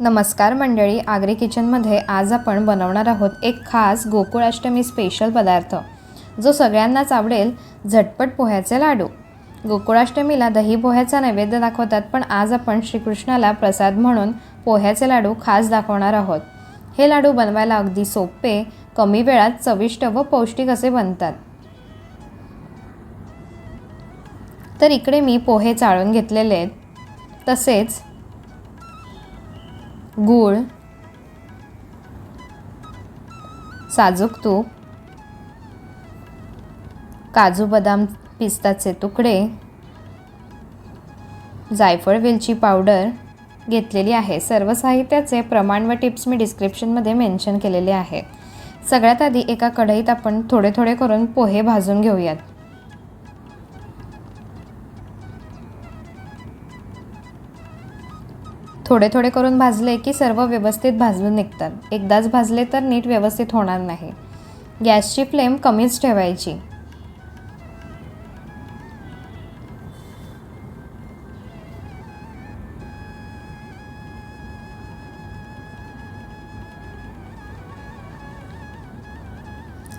नमस्कार मंडळी आगरी किचनमध्ये आज आपण बनवणार आहोत एक खास गोकुळाष्टमी स्पेशल पदार्थ जो सगळ्यांनाच आवडेल झटपट पोह्याचे लाडू. गोकुळाष्टमीला दही पोह्याचा नैवेद्य दाखवतात पण आज आपण श्रीकृष्णाला प्रसाद म्हणून पोह्याचे लाडू खास दाखवणार आहोत. हे लाडू बनवायला अगदी सोपे कमी वेळात चविष्ट व पौष्टिक असे बनतात. तर इकडे मी पोहे चाळून घेतलेले आहेत. तसेच गूळ साजूक तूप काजू बदाम पिस्ताचे तुकडे जायफळ वेलची पावडर घेतलेली आहे. सर्व साहित्याचे प्रमाण व टिप्स मी डिस्क्रिप्शनमध्ये मेन्शन केलेले आहे. सगळ्यात आधी एका कढईत आपण थोडे थोडे करून पोहे भाजून घेऊयात. थोडे थोडे करून भाजले की सर्व व्यवस्थित भाजून निघतात. एकदाच भाजले तर नीट व्यवस्थित होणार नाही. गॅसची फ्लेम कमीच ठेवायची.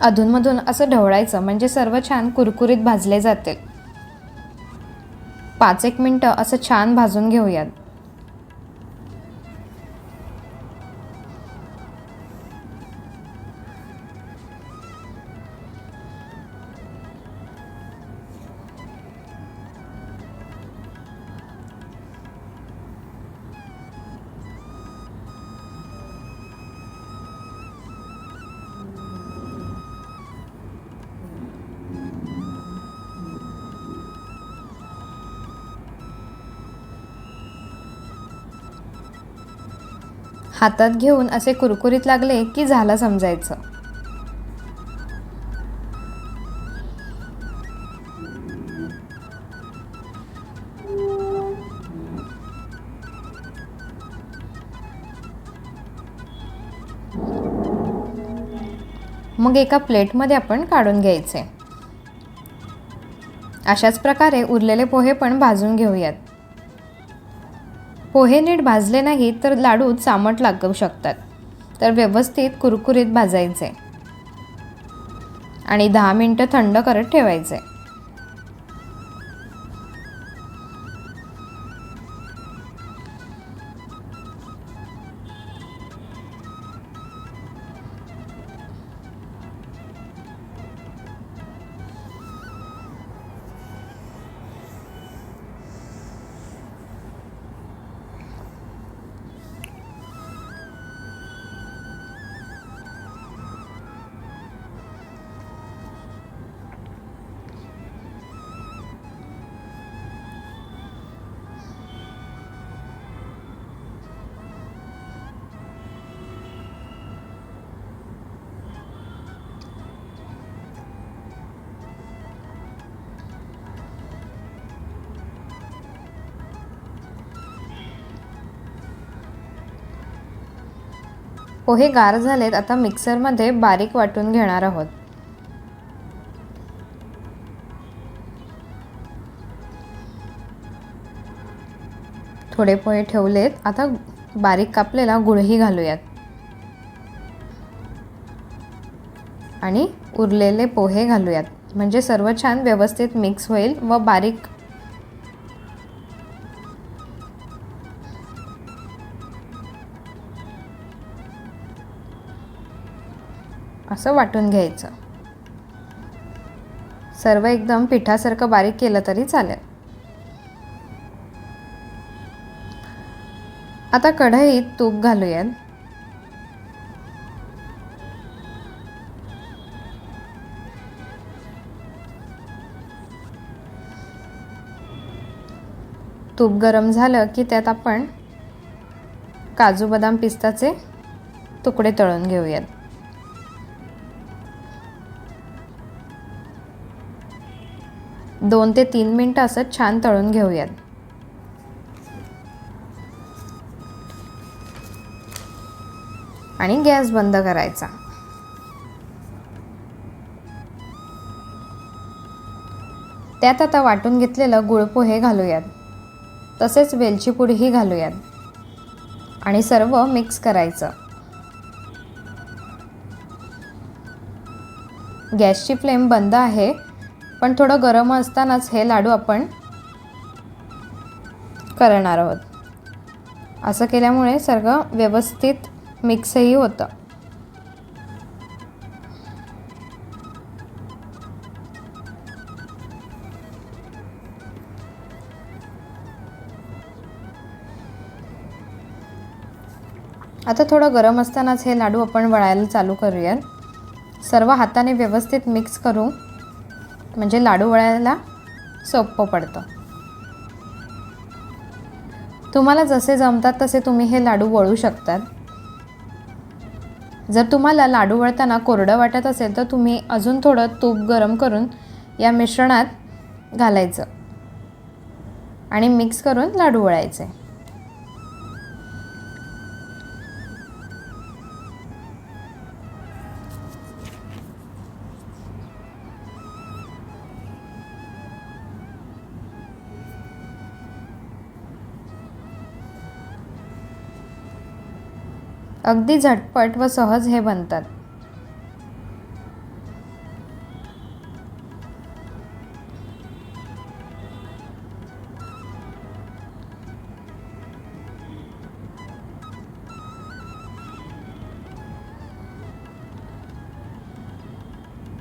अधूनमधून असं ढवळायचं म्हणजे सर्व छान कुरकुरीत भाजले जातील. पाच एक मिनटं असं छान भाजून घेऊयात. हातात घेऊन असे कुरकुरीत लागले की झालं समजायचं. मग एका प्लेटमध्ये आपण काढून घ्यायचे. अशाच प्रकारे उरलेले पोहे पण भाजून घेऊयात. पोहे नीट भाजले नाही तर लाडू चामट लागू शकतात. तर व्यवस्थित कुरकुरीत भाजायचे. आणि दहा मिनटं थंड करत ठेवायचे. पोहे गार झालेत आता मिक्सरमध्ये बारीक वाटून घेणार आहोत. थोडे पोहे ठेवलेत आता बारीक कापलेला गुळही घालूयात. आणि उरलेले पोहे घालूयात. म्हणजे सर्व छान व्यवस्थित मिक्स होईल व बारीक असं वाटून घ्यायचं. सर्व एकदम पिठासारखं बारीक केलं तरी चालेल. आता कढईत तूप घालूयात. तूप गरम झालं की त्यात आपण काजू बदाम पिस्ताचे तुकडे तळून घेऊयात. दोन ते तीन मिनटं असं छान तळून घेऊयात. आणि गॅस बंद करायचा. त्यात आता वाटून घेतलेलं गुळपोहे घालूयात. तसेच वेलची पुडीही घालूयात. आणि सर्व मिक्स करायचं. गॅसची फ्लेम बंद आहे. पण थोडं गरम असतानाच हे लाडू आपण करणार आहोत. असं केल्यामुळे सगळं व्यवस्थित मिक्सही होतं. आता थोडं गरम असतानाच हे लाडू आपण वळायला चालू करूयात. सर्व हाताने व्यवस्थित मिक्स करू म्हणजे लाडू वळायला सोपं पडतं. तुम्हाला जसे जमतात तसे तुम्ही हे लाडू वळू शकतात. जर तुम्हाला लाडू वळताना कोरडं वाटत असेल तर तुम्ही अजून थोडं तूप गरम करून या मिश्रणात घालायचं. आणि मिक्स करून लाडू वळायचे. अगदी झटपट व सहज हे बनतात.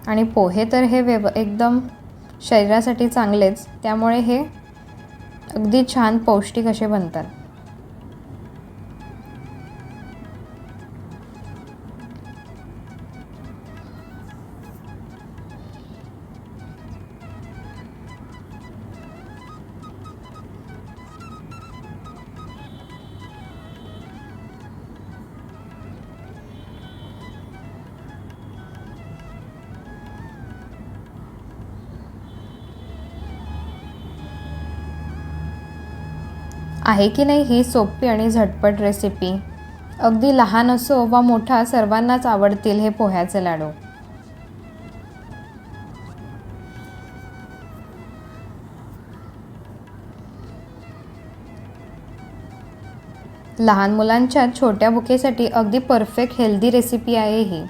आणि पोहे तर हे व्यव एकदम शरीरासाठी चांगलेच त्यामुळे हे अगदी छान पौष्टिक असे बनतात. आहे की नाही ही सोपी आणि झटपट रेसिपी अगदी लहान असो वा मोठा सर्वांनाच आवडतील हे पोह्याचे लाडू. लहान मुलांच्या छोट्या बुकेसाठी अगदी परफेक्ट हेल्दी रेसिपी आहे ही.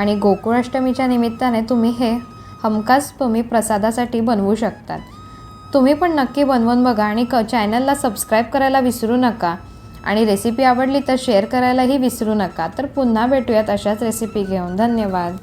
आणि गोकुळाष्टमीच्या निमित्ताने तुम्ही हे हमखास तुम्ही प्रसादासाठी बनवू शकतात. तुम्ही पण नक्की बनवून बघा आणि क चॅनलला सबस्क्राईब करायला विसरू नका. आणि रेसिपी आवडली तर शेअर करायलाही विसरू नका. तर पुन्हा भेटूयात अशाच रेसिपी घेऊन. धन्यवाद.